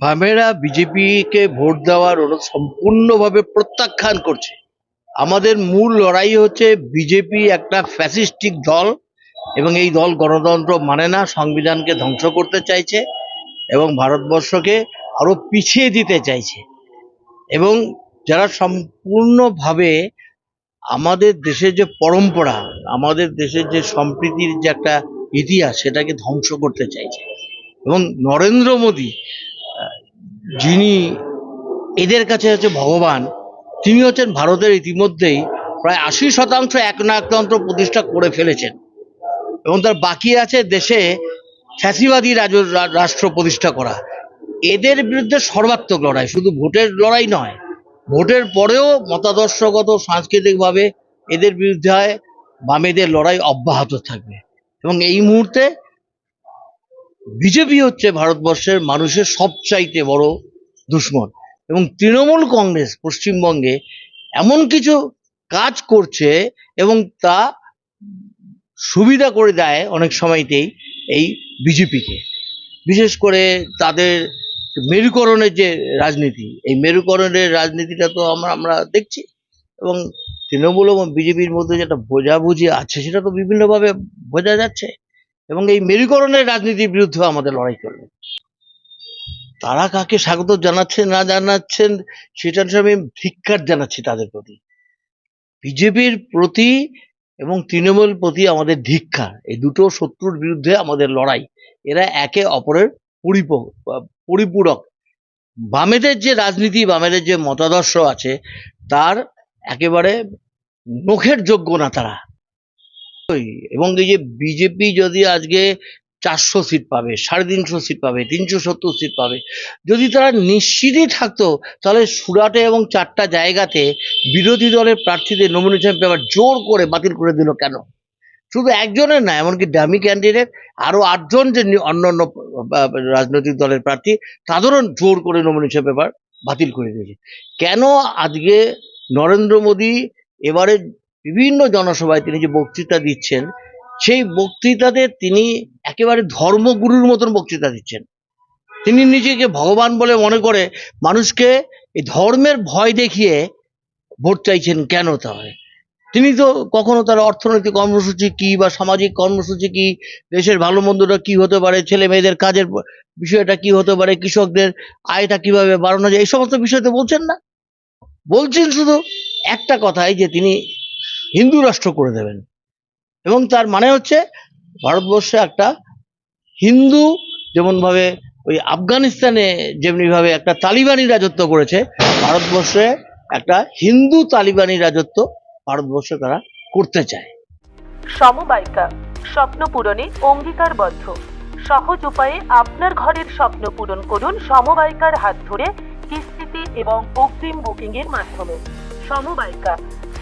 বামেরা বিজেপিকে ভোট দেওয়ার ওরা সম্পূর্ণভাবে প্রত্যাখ্যান করছে। আমাদের মূল লড়াই হচ্ছে বিজেপি একটা ফ্যাসিস্টিক দল এবং এই দল গণতন্ত্র মানে না, সংবিধানকে ধ্বংস করতে চাইছে এবং ভারতবর্ষকে আরও পিছিয়ে দিতে চাইছে। এবং যারা সম্পূর্ণভাবে আমাদের দেশের যে পরম্পরা, আমাদের দেশের যে সম্প্রীতির যে একটা ইতিহাস, সেটাকে ধ্বংস করতে চাইছে। এবং নরেন্দ্র মোদী যিনি এদের কাছে হচ্ছে ভগবান, তিনি হচ্ছেন ভারতের ইতিমধ্যেই প্রায় আশি শতাংশ একনায়কতন্ত্র প্রতিষ্ঠা করে ফেলেছেন। এবং তার বাকি আছে দেশে ফ্যাসিবাদী রাজ- রাষ্ট্র প্রতিষ্ঠা করা। এদের বিরুদ্ধে সর্বাত্মক লড়াই, শুধু ভোটের লড়াই নয়, ভোটের পরেও মতাদর্শগত, সাংস্কৃতিকভাবে এদের বিরুদ্ধে বামেদের লড়াই অব্যাহত থাকবে। এবং এই মুহূর্তে বিজেপি হচ্ছে ভারতবর্ষের মানুষের সবচাইতে বড় দুশ্মন। এবং তৃণমূল কংগ্রেস পশ্চিমবঙ্গে এমন কিছু কাজ করছে এবং তা সুবিধা করে দেয় অনেক সময়তেই এই বিজেপিকে। বিশেষ করে তাদের মেরুকরণের যে রাজনীতি, এই মেরুকরণের রাজনীতিটা তো আমরা আমরা দেখছি। এবং তৃণমূল এবং বিজেপির মধ্যে যেটা বোঝাবুঝি আছে, সেটা তো বিভিন্নভাবে বোঝা যাচ্ছে। এবং এই মেরুকরণের রাজনীতির বিরুদ্ধে আমাদের লড়াই করবে তারা কাকে স্বাগত জানাচ্ছেন, না জানাচ্ছেন, সেটা আমি ধিক্কার জানাচ্ছি তাদের প্রতি। বিজেপির প্রতি এবং তৃণমূল প্রতি আমাদের ধিক্কার। এই দুটো শত্রুর বিরুদ্ধে আমাদের লড়াই। এরা একে অপরের পরিপ- পরিপূরক। বামেদের যে রাজনীতি, বামেদের যে মতাদর্শ আছে, তার একেবারে মুখের যোগ্য না তারা। এবং এই যে বিজেপি যদি আজকে চারশো সিট পাবে সাড়ে তিনশো সিট পাবে তিনশো সত্তর সিট পাবে যদি তারা নিশ্চিতই থাকতো তাহলে সুরাটে এবং চারটা জায়গাতে বিরোধী দলের প্রার্থীদের নমিনেশন পেপার জোর করে বাতিল করে দিল কেন? শুধু একজনের না এমনকি ডামি ক্যান্ডিডেট আরও আটজন যে অন্যান্য আহ, রাজনৈতিক দলের প্রার্থী তাদেরও জোর করে নমিনেশন পেপার বাতিল করে দিয়েছে। কেন আজকে নরেন্দ্র মোদী এবারে বিভিন্ন জনসভায় তিনি যে বক্তৃতা দিচ্ছেন, সেই বক্তৃতাতে তিনি একেবারে ধর্মগুরুর মতন বক্তৃতা দিচ্ছেন। তিনি নিজেকে ভগবান বলে মনে করে মানুষকে এই ধর্মের ভয় দেখিয়ে ভোট চাইছেন কেন তাহলে? তিনি তো কখনো তার অর্থনৈতিক কর্মসূচি কি বা সামাজিক কর্মসূচি কি, দেশের ভালো মন্দটা কি হতে পারে, ছেলে মেয়েদের কাজের বিষয়টা কি হতে পারে, কৃষকদের আয়টা কীভাবে বাড়ানো যায়, এই সমস্ত বিষয় তো বলছেন না। বলছেন শুধু একটা কথাই যে তিনি হিন্দু রাষ্ট্র করে দেবেন। এবং তার মানে হচ্ছে ভারতবর্ষে একটা হিন্দু যেমনভাবে ওই আফগানিস্তানে যেমনিভাবে একটা তালিবানি রাজত্ব করেছে, ভারতবর্ষে একটা হিন্দু তালিবানি রাজত্ব ভারতবর্ষে তারা করতে চায়। সমবায়িকা, স্বপ্ন পূরণে অঙ্গীকারবদ্ধ। সহজ উপায়ে আপনার ঘরের স্বপ্ন পূরণ করুন সমবায়িকার হাত ধরে কিস্তিতে এবং অগ্রিম বুকিং এর মাধ্যমে। সমবায়িকা